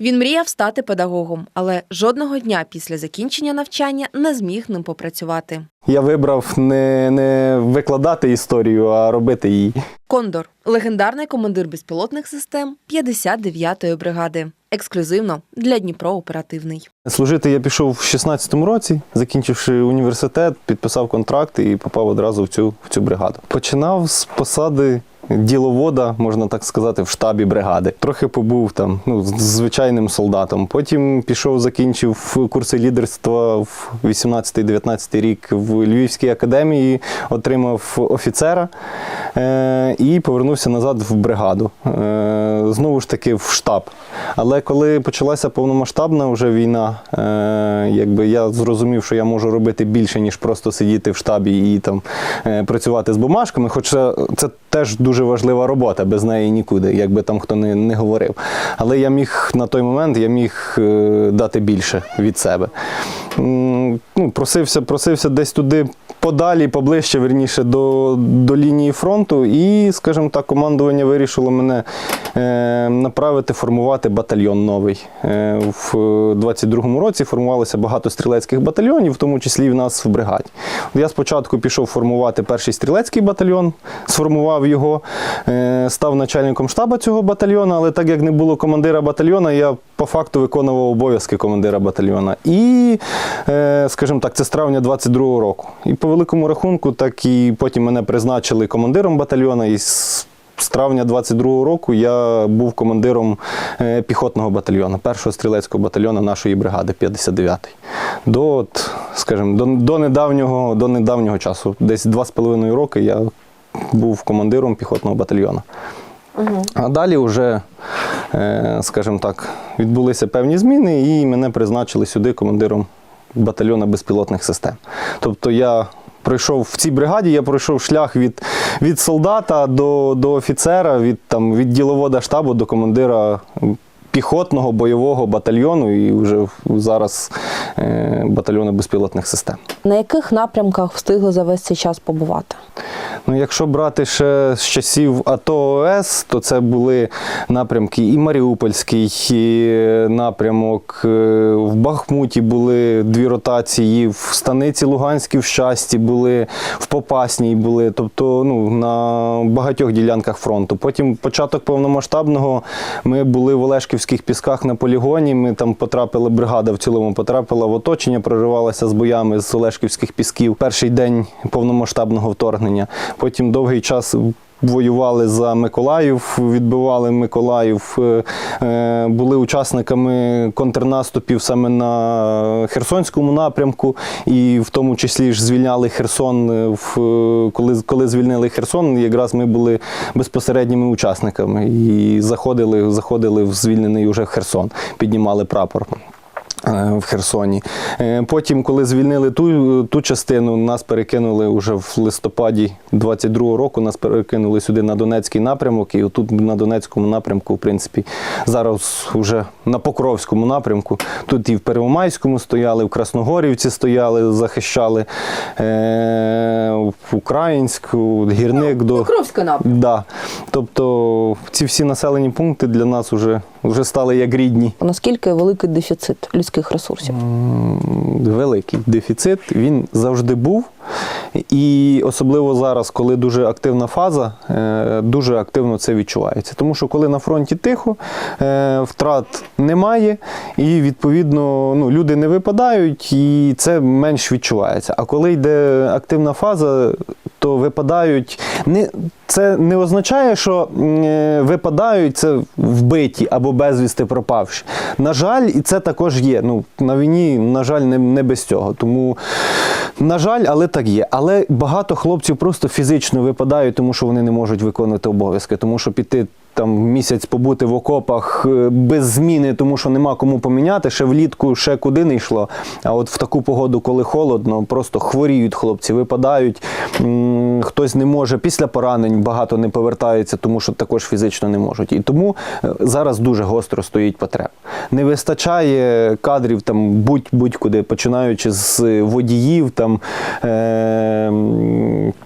Він мріяв стати педагогом, але жодного дня після закінчення навчання не зміг ним попрацювати. Я вибрав не, не викладати історію, а робити її. Кондор легендарний командир безпілотних систем 59-ї бригади. Ексклюзивно для Дніпро оперативний. Служити я пішов в 16-му році, закінчивши університет, підписав контракт і попав одразу в цю, в цю бригаду. Починав з посади. Діловода, можна так сказати, в штабі бригади. Трохи побув там ну, звичайним солдатом. Потім пішов, закінчив курси лідерства в 18-19 рік в Львівській академії, отримав офіцера е- і повернувся назад в бригаду. Е- знову ж таки в штаб. Але коли почалася повномасштабна вже війна, е- якби я зрозумів, що я можу робити більше, ніж просто сидіти в штабі і там е- працювати з бумажками. Хоча це теж дуже важлива робота, без неї нікуди, якби там хто не, не говорив. Але я міг на той момент я міг е, дати більше від себе. Ну, просився, просився десь туди подалі, поближче, верніше, до, до лінії фронту. І, скажімо так, командування вирішило мене е, направити формувати батальйон новий. Е, в 22-му році формувалося багато стрілецьких батальйонів, в тому числі і в нас в бригаді. Я спочатку пішов формувати перший стрілецький батальйон, сформував його, е, став начальником штабу цього батальйону, але так як не було командира батальйону, я по факту виконував обов'язки командира батальйона. І, е, скажімо так, це з травня 22-го року. І по великому рахунку, так і потім мене призначили командиром батальйона. І з травня 22-го року я був командиром е, піхотного батальйону, першого стрілецького батальйону нашої бригади 59-ї. До, от, скажімо, до, до, недавнього, до недавнього часу, десь два з половиною роки я був командиром піхотного батальйону. А далі вже, скажімо так, відбулися певні зміни, і мене призначили сюди командиром батальйону безпілотних систем. Тобто я пройшов в цій бригаді, я пройшов шлях від, від солдата до, до офіцера, від, там, від діловода штабу до командира піхотного бойового батальйону і вже зараз е, батальйону безпілотних систем. На яких напрямках встигли за весь цей час побувати? Ну, якщо брати ще з часів АТО ОС, то це були напрямки і Маріупольський і напрямок. е, В Бахмуті були дві ротації, в Станиці Луганській, в Щасті були, в Попасній були, тобто ну, на багатьох ділянках фронту. Потім початок повномасштабного ми були в Олешківських пісках на полігоні. Ми там потрапили, бригада в цілому потрапила в оточення, проривалася з боями з Олешківських пісків. Перший день повномасштабного вторгнення. Потім довгий час. Воювали за Миколаїв, відбивали Миколаїв, е, е, були учасниками контрнаступів саме на Херсонському напрямку, і в тому числі ж звільняли Херсон. е, коли, коли звільнили Херсон, якраз ми були безпосередніми учасниками і заходили, заходили в звільнений уже Херсон, піднімали прапор в Херсоні. Е, Потім, коли звільнили ту, ту частину, нас перекинули вже в листопаді 22-го року, нас перекинули сюди на Донецький напрямок. І отут на Донецькому напрямку, в принципі, зараз вже на Покровському напрямку. Тут і в Первомайському стояли, в Красногорівці стояли, захищали е, в Українську, гірник до. Покровська напрямок. Да. Тобто ці всі населені пункти для нас вже, вже стали як рідні. Наскільки великий дефіцит людських ресурсів? Великий дефіцит. Він завжди був. І особливо зараз, коли дуже активна фаза, е, дуже активно це відчувається. Тому що коли на фронті тихо, е, втрат немає, і відповідно ну, люди не випадають, і це менш відчувається. А коли йде активна фаза, то випадають. Не, це не означає, що е, випадають це вбиті або безвісти пропавші. На жаль, і це також є. Ну, на війні, на жаль, не, не без цього. Тому, на жаль, але так є. Але багато хлопців просто фізично випадають, тому що вони не можуть виконувати обов'язки, тому що піти. Там місяць побути в окопах е, без зміни, тому що нема кому поміняти, ще влітку, ще куди не йшло. А от в таку погоду, коли холодно, просто хворіють хлопці, випадають. Хтось не може після поранень багато не повертаються, тому що також фізично не можуть. І тому е, зараз дуже гостро стоїть потреба. Не вистачає кадрів там будь- будь-куди, починаючи з водіїв, там, е,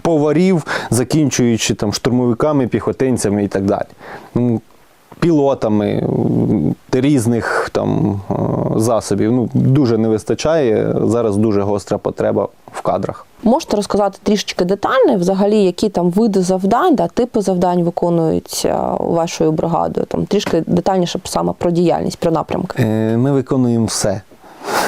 поварів, закінчуючи там штурмовиками, піхотинцями і так далі. Пілотами різних там е, засобів. Ну, дуже не вистачає. Зараз дуже гостра потреба в кадрах. Можете розказати трішечки детально, взагалі, які там види завдань, да, типи завдань виконуються вашою бригадою? Там трішки детальніше саме про діяльність, про напрямки. Е, Ми виконуємо все.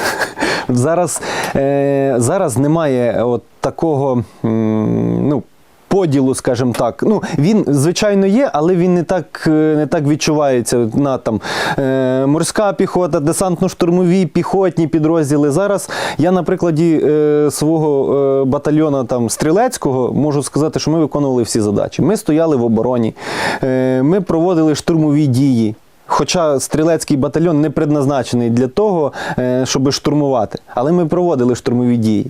Зараз, е, зараз немає от такого ну, поділу, скажімо так. Ну, він, звичайно, є, але він не так, е, не так відчувається на там, е, морська піхота, десантно-штурмові, піхотні підрозділи. Зараз я на прикладі е, свого батальйона там, стрілецького можу сказати, що ми виконували всі задачі. Ми стояли в обороні, ми проводили штурмові дії. Хоча стрілецький батальйон не предназначений для того, е, щоб штурмувати, але ми проводили штурмові дії.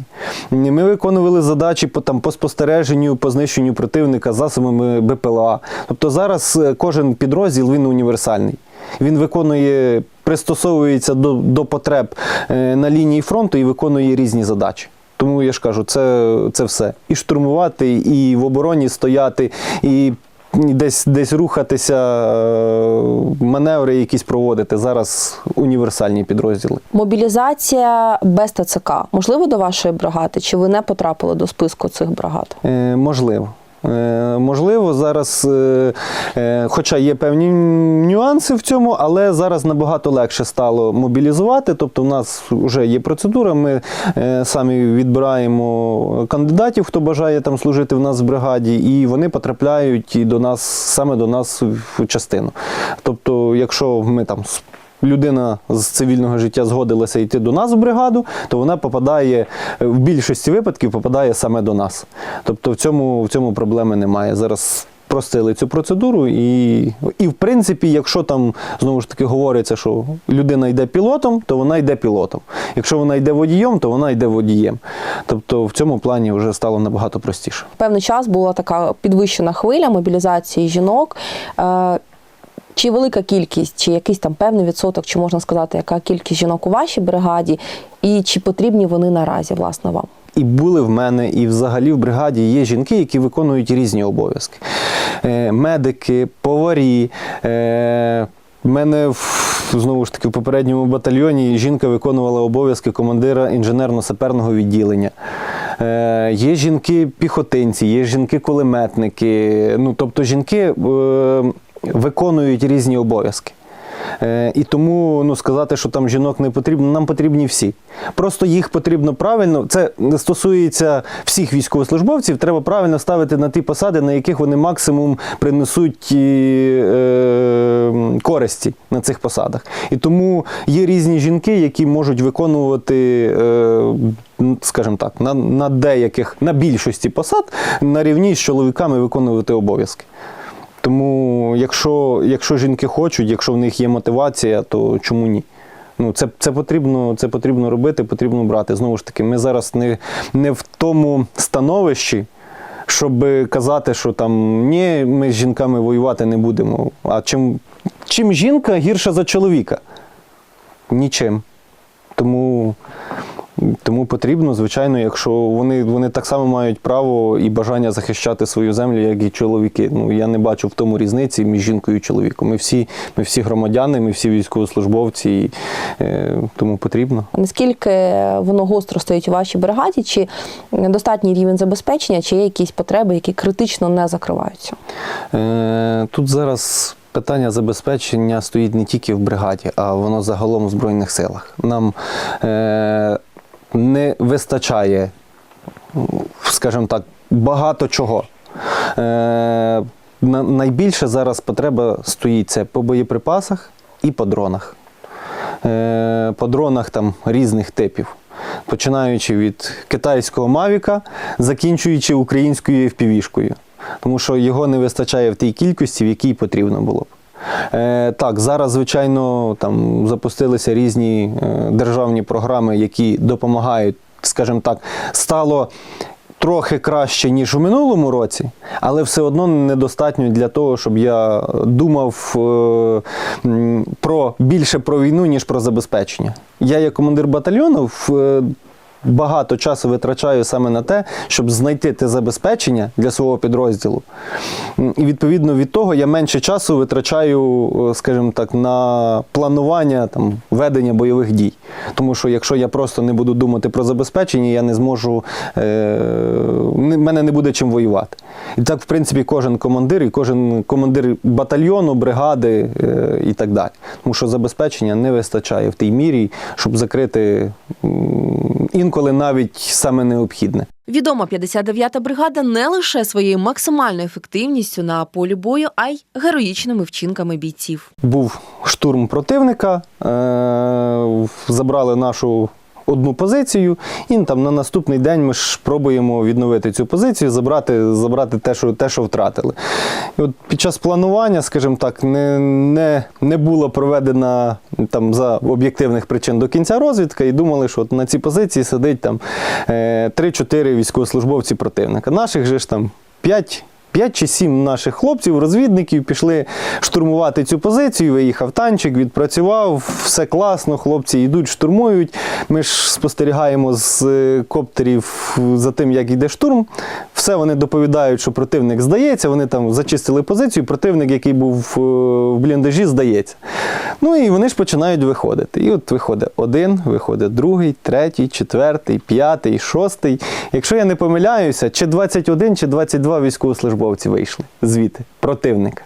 Ми виконували задачі по, там, по спостереженню, по знищенню противника засобами БПЛА. Тобто зараз е, кожен підрозділ він універсальний. Він виконує, пристосовується до, до потреб е, на лінії фронту і виконує різні задачі. Тому я ж кажу, це, це все. І штурмувати, і в обороні стояти, і десь, десь рухатися, е, маневри якісь проводити. Зараз універсальні підрозділи. Мобілізація без ТЦК. Можливо, до вашої бригади? Чи ви не потрапили до списку цих бригад? Е, можливо. Е, Можливо, зараз, е, е, хоча є певні нюанси в цьому, але зараз набагато легше стало мобілізувати. Тобто, в нас вже є процедура. Ми самі відбираємо кандидатів, хто бажає там служити в нас в бригаді, і вони потрапляють і до нас саме до нас в частину. Тобто, якщо ми там людина з цивільного життя згодилася йти до нас в бригаду, то вона попадає е, в більшості випадків попадає саме до нас. Тобто в цьому, в цьому проблеми немає. Зараз простили цю процедуру, і, і в принципі, якщо там знову ж таки говориться, що людина йде пілотом, то вона йде пілотом. Якщо вона йде водієм, то вона йде водієм. Тобто в цьому плані вже стало набагато простіше. Певний час була така підвищена хвиля мобілізації жінок. Чи велика кількість, чи якийсь там певний відсоток, чи можна сказати, яка кількість жінок у вашій бригаді, і чи потрібні вони наразі, власне, вам? І були в мене, і взагалі в бригаді є жінки, які виконують різні обов'язки. Е, медики, поварі. Е, в мене в, знову ж таки в попередньому батальйоні жінка виконувала обов'язки командира інженерно-саперного відділення. Е, є жінки-піхотинці, є жінки-кулеметники. Ну, тобто жінки е, виконують різні обов'язки. Е, І тому ну, сказати, що там жінок не потрібно, нам потрібні всі. Просто їх потрібно правильно. Це стосується всіх військовослужбовців. Треба правильно ставити на ті посади, на яких вони максимум принесуть е, е, користі на цих посадах. І тому є різні жінки, які можуть виконувати. Е, Скажімо так, на, на деяких, на більшості посад на рівні з чоловіками виконувати обов'язки. Тому, якщо, якщо жінки хочуть, якщо в них є мотивація, то чому ні? Ну, це, це, потрібно, це потрібно робити, потрібно брати. Знову ж таки, ми зараз не, не в тому становищі, щоб казати, що там ні, ми з жінками воювати не будемо. А чим, чим жінка гірша за чоловіка? Нічим. Тому, тому потрібно, звичайно, якщо вони, вони так само мають право і бажання захищати свою землю, як і чоловіки. Ну я не бачу в тому різниці між жінкою і чоловіком. Ми всі, ми всі громадяни, ми всі військовослужбовці, і, е, тому потрібно. Наскільки воно гостро стоїть у вашій бригаді, чи достатній рівень забезпечення, чи є якісь потреби, які критично не закриваються? Е, Тут зараз питання забезпечення стоїть не тільки в бригаді, а воно загалом в Збройних силах. Нам е, не вистачає, скажімо так, багато чого. Е, на- найбільше зараз потреба стоїть це по боєприпасах і по дронах. Е, по дронах там різних типів. Починаючи від китайського Мавіка, закінчуючи українською FPV-шкою. Тому що його не вистачає в тій кількості, в якій потрібно було б. Е, так, зараз, звичайно, там запустилися різні е, державні програми, які допомагають, скажімо так, стало трохи краще, ніж у минулому році, але все одно недостатньо для того, щоб я думав е, про більше про війну, ніж про забезпечення. Я, як командир батальйону, в, е, багато часу витрачаю саме на те, щоб знайти те забезпечення для свого підрозділу. І відповідно від того я менше часу витрачаю, е, скажімо так, на планування там, ведення бойових дій. Тому що якщо я просто не буду думати про забезпечення, я не зможу, е, мене не буде чим воювати. І так, в принципі, кожен командир і кожен командир батальйону, бригади е, і так далі. Тому що забезпечення не вистачає в тій мірі, щоб закрити м, інколи навіть саме необхідне. Відома 59-та бригада не лише своєю максимальною ефективністю на полі бою, а й героїчними вчинками бійців. Був штурм противника, е- забрали нашу одну позицію, і там на наступний день ми ж пробуємо відновити цю позицію, забрати, забрати те, що, те, що втратили. І от під час планування, скажімо так, не, не, не була проведена там за об'єктивних причин до кінця розвідка, і думали, що от на цій позиції сидить там е- 3-4 військовослужбовці противника. Наших же ж там 5 П'ять чи сім наших хлопців, розвідників, пішли штурмувати цю позицію. Виїхав танчик, відпрацював, все класно. Хлопці йдуть, штурмують. Ми ж спостерігаємо з коптерів за тим, як йде штурм. Все вони доповідають, що противник здається. Вони там зачистили позицію. Противник, який був е, в бліндажі, здається. Ну і вони ж починають виходити. І от виходить один, виходить другий, третій, четвертий, п'ятий, шостий. Якщо я не помиляюся, чи 21, чи 22 військовослужбовці вийшли звідти, противника.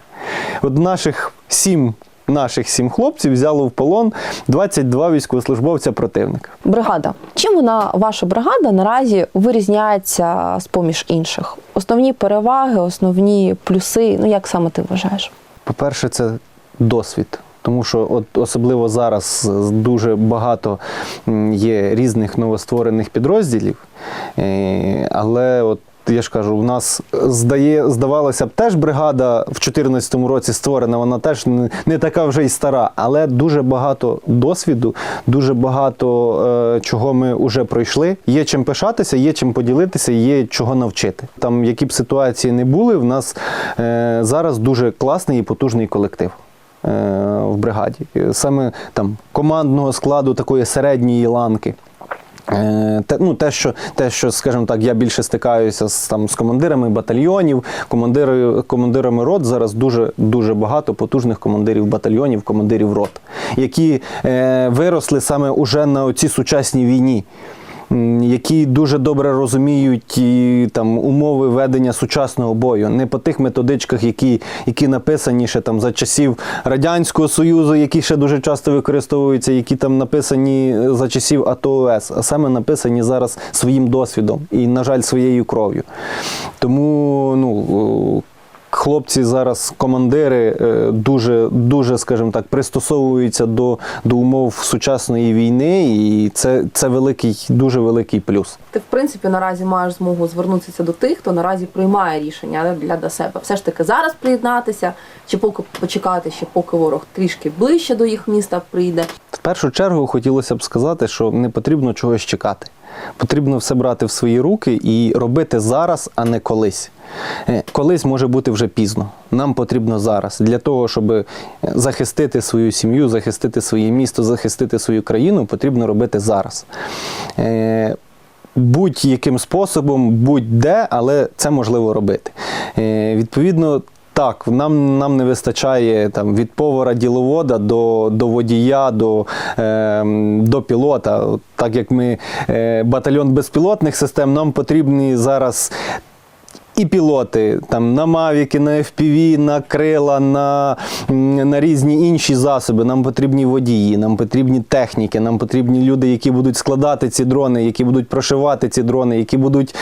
От наших сім. Наших сім хлопців взяло в полон 22 військовослужбовця противника. Бригада. Чим вона, ваша бригада, наразі вирізняється з поміж інших? Основні переваги, основні плюси. Ну як саме ти вважаєш? По-перше, це досвід. Тому що от особливо зараз дуже багато є різних новостворених підрозділів. Е, Але от я ж кажу, у нас здає, здавалося б, теж бригада в 2014 році створена, вона теж не, не така вже й стара, але дуже багато досвіду, дуже багато е, чого ми вже пройшли. Є чим пишатися, є чим поділитися, є чого навчити. Там, які б ситуації не були, в нас е, зараз дуже класний і потужний колектив. е, В бригаді саме там командного складу такої середньої ланки. Е, Те, ну, те, що, те, що, скажімо так, я більше стикаюся з, там, з командирами батальйонів, командири, командирами рот. Зараз дуже, дуже багато потужних командирів батальйонів, командирів рот, які е, виросли саме уже на цій сучасній війні. Які дуже добре розуміють і, там, умови ведення сучасного бою, не по тих методичках, які, які написані ще там за часів Радянського Союзу, які ще дуже часто використовуються, які там написані за часів АТО ОС, а саме написані зараз своїм досвідом і, на жаль, своєю кров'ю. Тому ну, хлопці зараз, командири, е, дуже, дуже, скажімо так, пристосовуються до, до умов сучасної війни, і це, це великий, дуже великий плюс. Ти в принципі наразі маєш змогу звернутися до тих, хто наразі приймає рішення для до себе. Все ж таки зараз приєднатися, чи поки почекати, ще поки ворог трішки ближче до їх міста прийде. В першу чергу хотілося б сказати, що не потрібно чогось чекати. Потрібно все брати в свої руки і робити зараз, а не колись. Е, Колись може бути вже пізно. Нам потрібно зараз для того, щоб захистити свою сім'ю, захистити своє місто, захистити свою країну, потрібно робити зараз. Е, Будь-яким способом, будь-де, але це можливо робити. Е, Відповідно, так, нам, нам не вистачає там, від повара діловода до, до водія, до, е, до пілота. Так як ми е, батальйон безпілотних систем, нам потрібні зараз. І пілоти там на Мавіки, на FPV, на крила, на, на різні інші засоби. Нам потрібні водії, нам потрібні техніки, нам потрібні люди, які будуть складати ці дрони, які будуть прошивати ці дрони, які будуть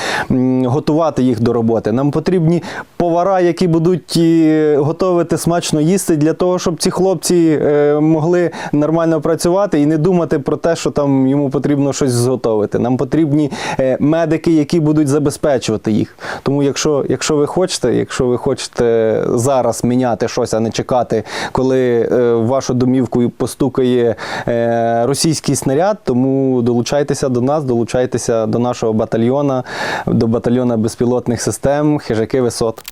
готувати їх до роботи. Нам потрібні повара, які будуть е, готувати смачно їсти для того, щоб ці хлопці е, могли нормально працювати і не думати про те, що там йому потрібно щось зготовити. Нам потрібні е, медики, які будуть забезпечувати їх. Тому, якщо, якщо ви хочете, якщо ви хочете зараз міняти щось, а не чекати, коли е, в вашу домівку постукає е, російський снаряд, тому долучайтеся до нас, долучайтеся до нашого батальйона, до батальйона безпілотних систем Хижаки Висот.